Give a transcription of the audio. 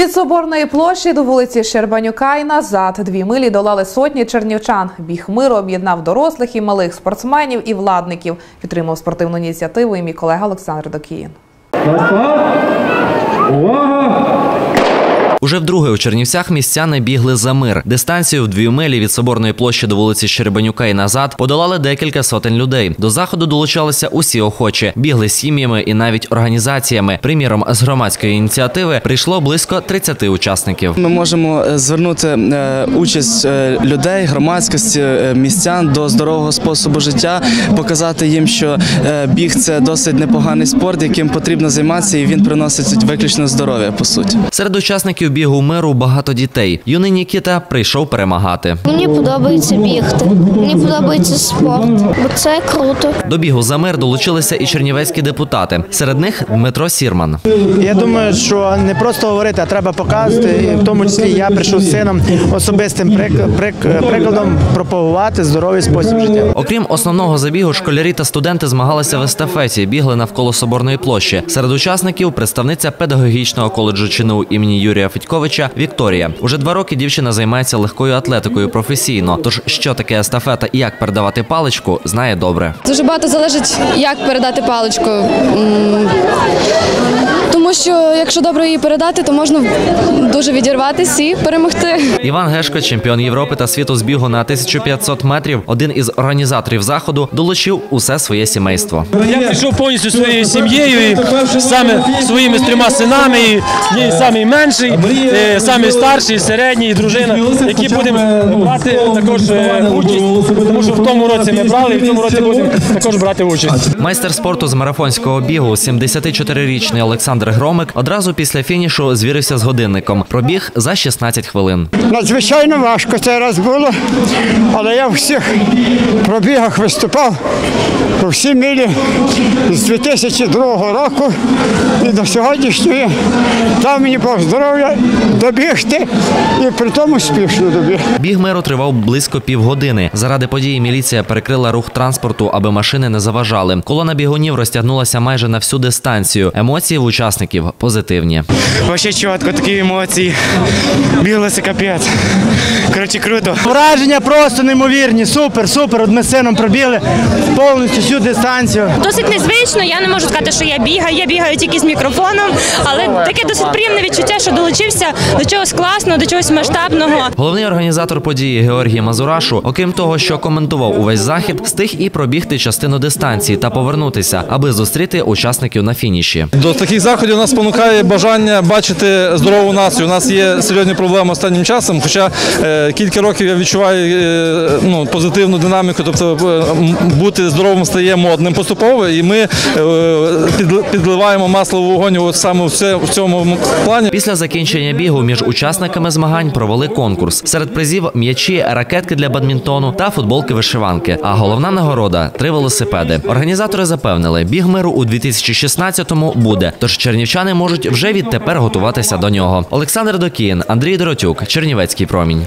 Від Соборної площі до вулиці Щербанюка і назад дві милі долали сотні чернівчан. Біг миру об'єднав дорослих і малих спортсменів і владників. Підтримав спортивну ініціативу і мій колега Олександр Докіїн. Уже вдруге у Чернівцях містяни бігли за мир. Дистанцію в дві милі від соборної площі до вулиці Щербанюка і назад подолали декілька сотень людей. До заходу долучалися усі охочі, бігли сім'ями і навіть організаціями. Приміром, з громадської ініціативи прийшло близько 30 учасників. Ми можемо е, звернути е, участь е, людей, громадськості, містян до здорового способу життя, показати їм, що біг це досить непоганий спорт, яким потрібно займатися, і він приносить виключно здоров'я по суті. Серед учасників бігу миру багато дітей. Юний Нікіта прийшов перемагати. Мені подобається бігти. Мені подобається спорт, бо це круто. До бігу за мир долучилися і чернівецькі депутати. Серед них Дмитро Сірман. Я думаю, що не просто говорити, а треба показувати. І в тому числі я прийшов з сином особистим прик- прик- прикладом пропагувати здоровий спосіб життя. Окрім основного забігу, школярі та студенти змагалися в естафеті, бігли навколо соборної площі. Серед учасників представниця педагогічного коледжу ЧНУ імені Юрія Федьковича Вікторія. Уже два роки дівчина займається легкою атлетикою професійно. Тож що таке естафета і як передавати паличку, знає добре. Дуже багато залежить, як передати паличку. Тому що якщо добре її передати, то можна дуже відірватися і перемогти. Іван Гешко, чемпіон Європи та світу з бігу на 1500 метрів, один із організаторів заходу, долучив усе своє сімейство. Я прийшов повністю своєю сім'єю, і саме своїми трьома синами, і є самий менший, е, самий старший, середній, і дружина, які будемо брати також е, участь, тому що в тому році ми брали, і в цьому році будемо також брати участь. Майстер спорту з марафонського бігу, 74-річний Олександр Громик, одразу після фінішу звірився з годинником. Пробіг за 16 хвилин. Надзвичайно важко цей раз було, але я в всіх пробігах виступав по всій мілі з 2002 року і до сьогоднішньої. Дав мені Бог здоров'я добігти і при тому успішно добіг. Біг миру тривав близько півгодини. Заради події міліція перекрила рух транспорту, аби машини не заважали. Колона бігунів розтягнулася майже на всю дистанцію. Емоції в учасників позитивні. Вообще чітко, такі емоції. Біглося капець. Коротше, круто. Враження просто неймовірні. Супер, супер. От ми з сином пробігли повністю всю дистанцію. Досить незвично. Я не можу сказати, що я бігаю. Я бігаю тільки з мікрофоном, але таке досить приємне відчуття, що долучився до чогось класного, до чогось масштабного. Головний організатор події Георгій Мазурашу, окрім того, що коментував увесь захід, встиг і пробігти частину дистанції та повернутися, аби зустріти учасників на фініші. До таких заходів нас спонукає бажання бачити здорову націю. У нас є серйозні проблеми останнім часом. Хоча е, кілька років я відчуваю е, ну, позитивну динаміку, тобто е, бути здоровим стає модним поступово, і ми е, підливаємо масло в вогонь саме в цьому плані. Після закінчення бігу між учасниками змагань провели конкурс. Серед призів м'ячі, ракетки для бадмінтону та футболки вишиванки. А головна нагорода три велосипеди. Організатори запевнили, біг миру у 2016-му буде. Тож чернівчани можуть вже відтепер готуватися до нього. Олександр Докіїн, Андрій Доротюк, Чернівецький промінь.